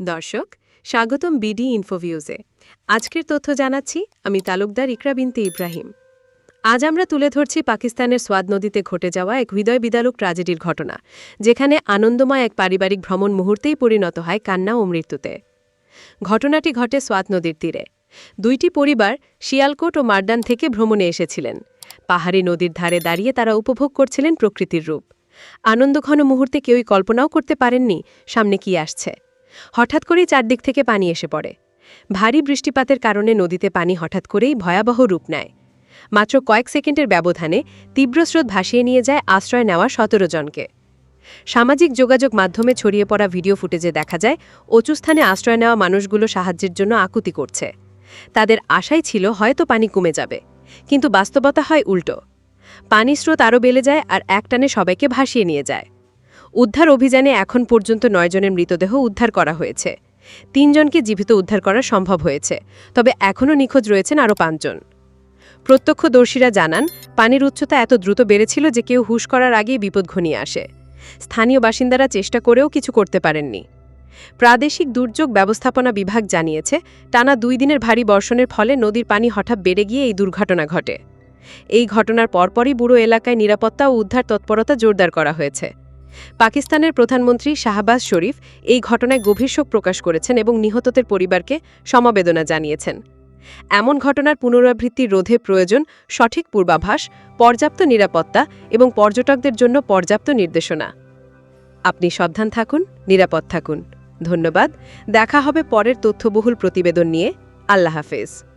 দর্শক, স্বাগতম বিডি ইনফোভিউজে আজকের তথ্য জানাচ্ছি, আমি তালুকদার ইকরা বিনতে ইব্রাহিম। আজ আমরা তুলে ধরছি পাকিস্তানের সোয়াদ নদীতে ঘটে যাওয়া এক হৃদয় বিদারক ট্র্যাজেডির ঘটনা, যেখানে আনন্দময় এক পারিবারিক ভ্রমণ মুহূর্তেই পরিণত হয় কান্না ও মৃত্যুতে। ঘটনাটি ঘটে সোয়াত নদীর তীরে। দুইটি পরিবার শিয়ালকোট ও মার্দান থেকে ভ্রমণে এসেছিলেন। পাহাড়ি নদীর ধারে দাঁড়িয়ে তারা উপভোগ করছিলেন প্রকৃতির রূপ। আনন্দঘন মুহূর্তে কেউই কল্পনাও করতে পারেননি সামনে কি আসছে। হঠাৎ করেই চারদিক থেকে পানি এসে পড়ে। ভারী বৃষ্টিপাতের কারণে নদীতে পানি হঠাৎ করেই ভয়াবহ রূপ নেয়। মাত্র কয়েক সেকেন্ডের ব্যবধানে তীব্র স্রোত ভাসিয়ে নিয়ে যায় আশ্রয় নেওয়া সতেরো জনকে। সামাজিক যোগাযোগ মাধ্যমে ছড়িয়ে পড়া ভিডিও ফুটেজে দেখা যায় অচু স্থানে আশ্রয় নেওয়া মানুষগুলো সাহায্যের জন্য আকুতি করছে। তাদের আশাই ছিল হয়তো পানি কমে যাবে, কিন্তু বাস্তবতা হয় উল্টো। পানি স্রোত আরও বেড়ে যায় আর একটানে সবাইকে ভাসিয়ে নিয়ে যায়। উদ্ধার অভিযানে এখন পর্যন্ত নয়জনের মৃতদেহ উদ্ধার করা হয়েছে। তিনজনকে জীবিত উদ্ধার করা সম্ভব হয়েছে, তবে এখনও নিখোঁজ রয়েছেন আরও পাঁচজন প্রত্যক্ষদর্শীরা জানান, পানির উচ্চতা এত দ্রুত বেড়েছিল যে কেউ হুশ করার আগেই বিপদ ঘনিয়ে আসে। স্থানীয় বাসিন্দারা চেষ্টা করেও কিছু করতে পারেননি। প্রাদেশিক দুর্যোগ ব্যবস্থাপনা বিভাগ জানিয়েছে, টানা দুই দিনের ভারী বর্ষণের ফলে নদীর পানি হঠাৎ বেড়ে গিয়ে এই দুর্ঘটনা ঘটে। এই ঘটনার পরপরই বুড়ো এলাকায় নিরাপত্তা ও উদ্ধার তৎপরতা জোরদার করা হয়েছে। পাকিস্তানের প্রধানমন্ত্রী শাহবাজ শরীফ এই ঘটনায় গভীর শোক প্রকাশ করেছেন এবং নিহতদের পরিবারকে সমবেদনা জানিয়েছেন। এমন ঘটনার পুনরাবৃত্তি রোধে প্রয়োজন সঠিক পূর্বাভাস, পর্যাপ্ত নিরাপত্তা এবং পর্যটকদের জন্য পর্যাপ্ত নির্দেশনা। আপনি সাবধান থাকুন, নিরাপদ থাকুন। ধন্যবাদ। দেখা হবে পরের তথ্যবহুল প্রতিবেদন নিয়ে। আল্লাহ হাফেজ।